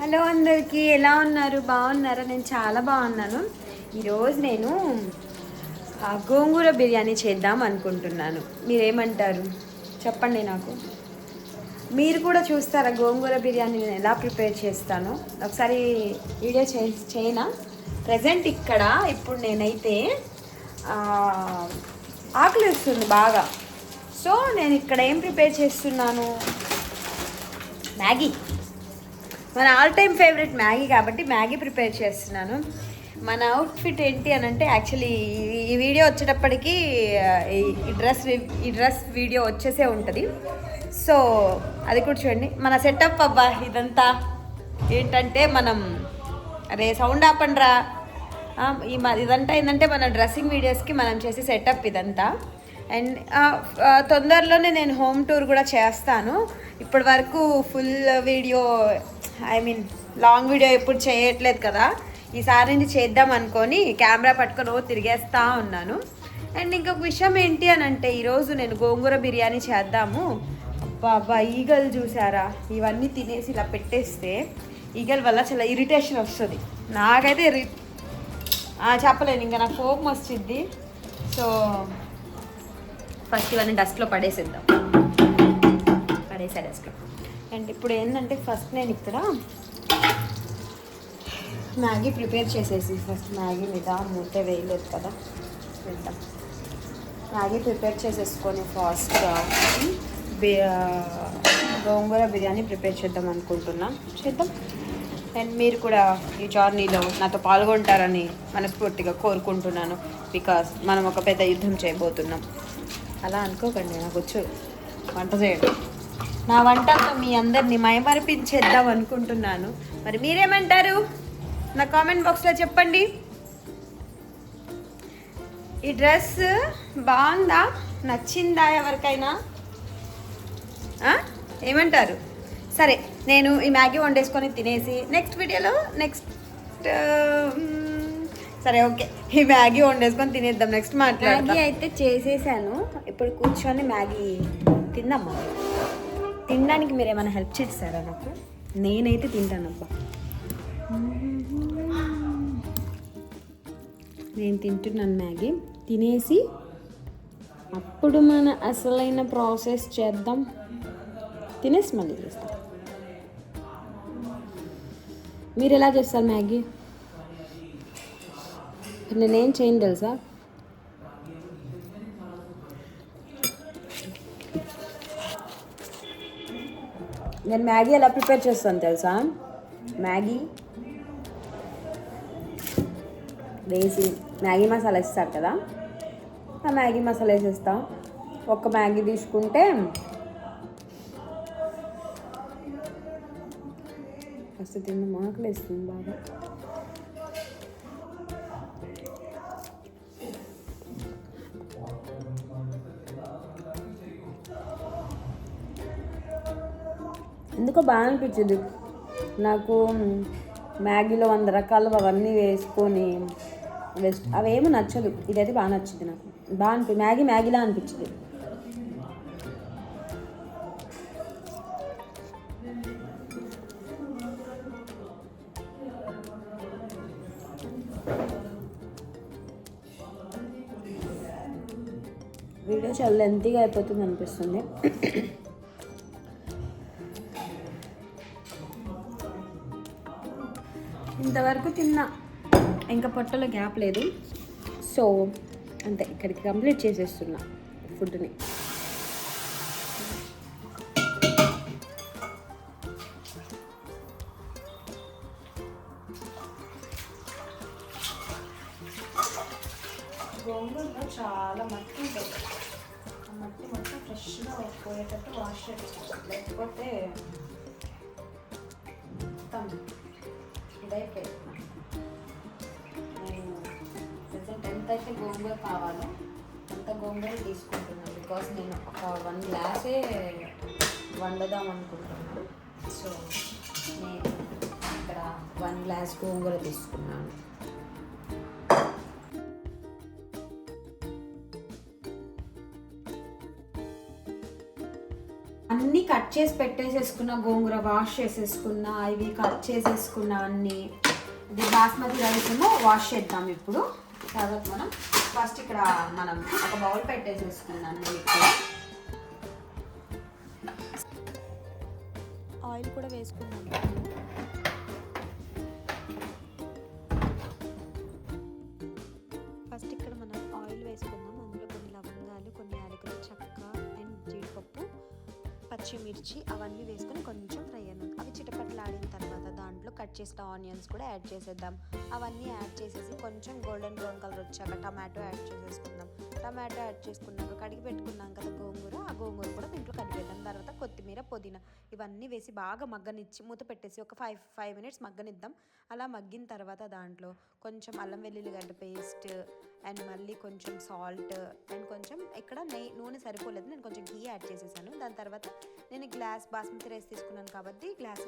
Hello అందరికీ ఎలా ఉన్నారు? బాగున్నారా? నేను చాలా బాగున్నాను. ఈరోజు నేను గోంగూర బిర్యానీ చేద్దాం అనుకుంటున్నాను. మీరేమంటారు? చెప్పండి నాకు. మీరు కూడా చూస్తారా గోంగూర బిర్యానీ నేను ఎలా ప్రిపేర్ చేస్తాను? ఒకసారి వీడియో చే చేయనా? ప్రజెంట్ ఇక్కడ ఇప్పుడు నేనైతే ఆకలి వస్తుంది బాగా. సో నేను ఇక్కడ ఏం ప్రిపేర్ చేస్తున్నాను? మ్యాగీ. మన ఆల్ టైమ్ ఫేవరెట్ మ్యాగీ కాబట్టి మ్యాగీ ప్రిపేర్ చేస్తున్నాను. మన అవుట్ఫిట్ ఏంటి అని అంటే యాక్చువల్లీ ఈ వీడియో వచ్చేటప్పటికి ఈ- డ్రెస్ ఈ డ్రెస్ వీడియో వచ్చేసే ఉంటుంది. సో అది కూడా చూడండి. మన సెటప్ అబ్బా ఇదంతా ఏంటంటే మనం అరే సౌండ్ ఆపండ్రా. ఈ మ- ఇదంతా ఏంటంటే మన డ్రెస్సింగ్ వీడియోస్కి మనం చేసే సెటప్ ఇదంతా. అండ్ తొందరలోనే నేను హోమ్ టూర్ కూడా చేస్తాను. ఇప్పటి వరకు full video I mean long video ఎప్పుడు చేయట్లేదు కదా. ఈసారి నేను చేద్దాం అనుకొని కెమెరా పట్టుకొని ఓ ఉన్నాను. అండ్ ఇంకొక విషయం ఏంటి అని అంటే ఈరోజు నేను గోంగూర బిర్యానీ చేద్దాము. బాబా ఈగలు చూసారా? ఇవన్నీ తినేసి ఇలా పెట్టేస్తే ఈగల వల్ల చాలా ఇరిటేషన్ వస్తుంది. నాకైతే ఇరి చెప్పలేను ఇంకా నాకు కోపం వచ్చింది సో ఫస్ట్ ఇవన్నీ డస్ట్లో పడేసేద్దాం. పడేసా డస్ట్లో అండ్. ఇప్పుడు ఏంటంటే ఫస్ట్ నేను ఇక్కడ మ్యాగీ ప్రిపేర్ చేసేసి ఫస్ట్ మ్యాగీ మీద మూత వేయలేదు కదా. వెళ్తాం మ్యాగీ ప్రిపేర్ చేసేసుకొని ఫాస్ట్గా బి- గోంగూర బిర్యానీ ప్రిపేర్ చేద్దాం అనుకుంటున్నా. చేద్దాం. అండ్ మీరు కూడా ఈ జర్నీలో నాతో పాల్గొంటారని మనస్ఫూర్తిగా కోరుకుంటున్నాను. బికాస్ మనం ఒక పెద్ద యుద్ధం చేయబోతున్నాం. అలా అనుకోకండి నాకు వచ్చు. వంట చేయడం. నా వంటతో మీ అందరినీ మైమరిపించేద్దాం అనుకుంటున్నాను. మరి మీరేమంటారు? నా కామెంట్ బాక్స్లో చెప్పండి. ఈ డ్రెస్ బాగుందా? నచ్చిందా ఎవరికైనా? ఏమంటారు? సరే నేను ఈ మ్యాగీ వండేసుకొని తినేసి నెక్స్ట్ వీడియోలో నెక్స్ట్ సరే ఓకే. ఈ మ్యాగీ వండేసుకొని తినేద్దాం. నెక్స్ట్ మాట్లాడదాం. మ్యాగీ అయితే చేసేసాను. ఇప్పుడు కూర్చొని మ్యాగీ తిందమ్మా తినడానికి మీరు ఏమైనా హెల్ప్ చేస్తారా నాకు? నేనైతే తింటానబ్బా. నేను తింటున్నాను మ్యాగీ. తినేసి అప్పుడు మన అసలైన ప్రాసెస్ చేద్దాం. తినేసి మళ్ళీ చేస్తాం. మీరు ఎలా చేస్తారు మ్యాగీ? నేనేం చేయను తెలుసా? నేను మ్యాగీ ఎలా ప్రిపేర్ చేస్తాను తెలుసా? మ్యాగీ. వేసి మ్యాగీ మసాలా వేస్తారు కదా? ఆ మ్యాగీ మసాలా వేసేస్తా. ఒక మ్యాగీ తీసుకుంటే ఫస్ట్ తిన్న మాకలు వేస్తుంది బాగా. ఎందుకో బాగా అనిపించింది. నాకు మ్యాగీలో వంద రకాలు అవన్నీ వేసుకొని వెస్ట్ అవేమో నచ్చదు. ఇదైతే బాగా నచ్చింది నాకు. బాగా అనిపి మ్యాగీ మ్యాగీలా అనిపించింది. వీడియో చాలా లెంతీగా అయిపోతుంది అనిపిస్తుంది. ఇంతవరకు తిన్నా. ఇంకా పొట్టలో గ్యాప్ లేదు. సో అంతే ఇక్కడికి కంప్లీట్ చేసేస్తున్నా ఫుడ్ని. గోంగూరలో చాలా మట్టి ఉంటుంది. ఆ మట్టి మొత్తం ఫ్రెష్గా పోయేటట్టు వాష్ చేసుకోవాలి లేకపోతే మొత్తం అయితే నేను ప్రజెంట్ ఎంత అయితే గోంగూర కావాలో. అంత గోంగూర తీసుకుంటున్నాను బికాస్ నేను ఒక వన్ గ్లాసే వండుదాం అనుకుంటున్నాను. సో నేను ఇక్కడ వన్ గ్లాస్ గోంగూర తీసుకున్నాను. కట్ చేసి పెట్టేసేసుకున్న గోంగూర వాష్ చేసేసుకున్న ఇవి కట్ చేసేసుకున్న అన్ని ఇది బాస్మతి రైస్ ఏమో వాష్ చేద్దాం ఇప్పుడు. తర్వాత మనం ఫస్ట్ ఇక్కడ మనం ఒక బౌల్ పెట్టేసేసుకున్నాను ఇక్కడ ఆయిల్ కూడా వేసుకున్నాం పచ్చిమిర్చి అవన్నీ వేసుకొని కొంచెం ఫ్రై అయ్యాను. అవి చిటపట్లాడిన తర్వాత దాంట్లో కట్ చేసిన ఆనియన్స్ కూడా యాడ్ చేసేద్దాం. అవన్నీ యాడ్ చేసేసి కొంచెం గోల్డెన్ బ్రౌన్ కలర్ వచ్చాక టమాటో యాడ్ చేసేసుకుందాం. టమాటో యాడ్ చేసుకున్నాక కడిగి పెట్టుకున్నాం కదా గోంగూర ఆ గోంగూర కూడా దీంట్లో కడిగేద్దాం తర్వాత కొత్తిమీర పుదీనా ఇవన్నీ వేసి బాగా మగ్గనిచ్చి మూత పెట్టేసి ఒక ఫైవ్ ఫైవ్ మినిట్స్ మగ్గనిద్దాం. అలా మగ్గిన తర్వాత దాంట్లో కొంచెం అల్లం వెల్లుల్లిగడ్డ పేస్ట్ అండ్ మళ్ళీ కొంచెం సాల్ట్ అండ్ కొంచెం ఇక్కడ నెయ్యి నూనె సరిపోలేదు. నేను కొంచెం ఘీ యాడ్ చేసేసాను. దాని తర్వాత నేను గ్లాస్ బాస్మతి రైస్ తీసుకున్నాను కాబట్టి గ్లాస్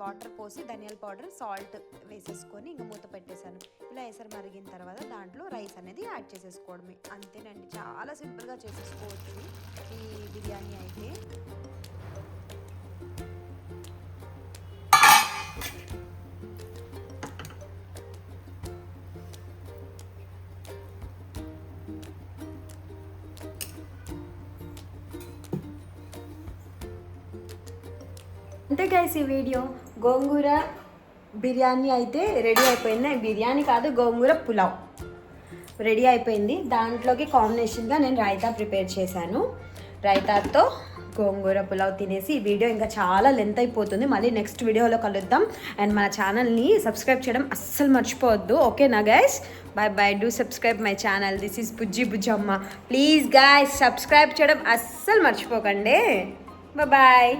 వాటర్ పోసి ధనియాల పౌడర్ సాల్ట్ వేసేసుకొని ఇంకా మూత పెట్టేశాను. ఇలా ఎసరు మరిగిన తర్వాత దాంట్లో రైస్ అనేది యాడ్ చేసేసుకోవడమే. అంతేనండి. చాలా సింపుల్గా చేసేసుకోవచ్చు ఈ బిర్యానీ అయితే. అంతే గైస్ ఈ వీడియో గోంగూర బిర్యానీ అయితే రెడీ అయిపోయింది. బిర్యానీ కాదు గోంగూర పులావ్. రెడీ అయిపోయింది. దాంట్లోకి కాంబినేషన్గా నేను రైతా ప్రిపేర్ చేశాను. రైతాతో గోంగూర పులావ్ తినేసి ఈ వీడియో ఇంకా చాలా లెంత్ అయిపోతుంది. మళ్ళీ నెక్స్ట్ వీడియోలో కలుద్దాం. అండ్ మన ఛానల్ని సబ్స్క్రైబ్ చేయడం అస్సలు మర్చిపోవద్దు. ఓకేనా guys bye bye do subscribe my channel this is Bujji Bujjamma please guys subscribe చేయడం అస్సలు మర్చిపోకండి. బాయ్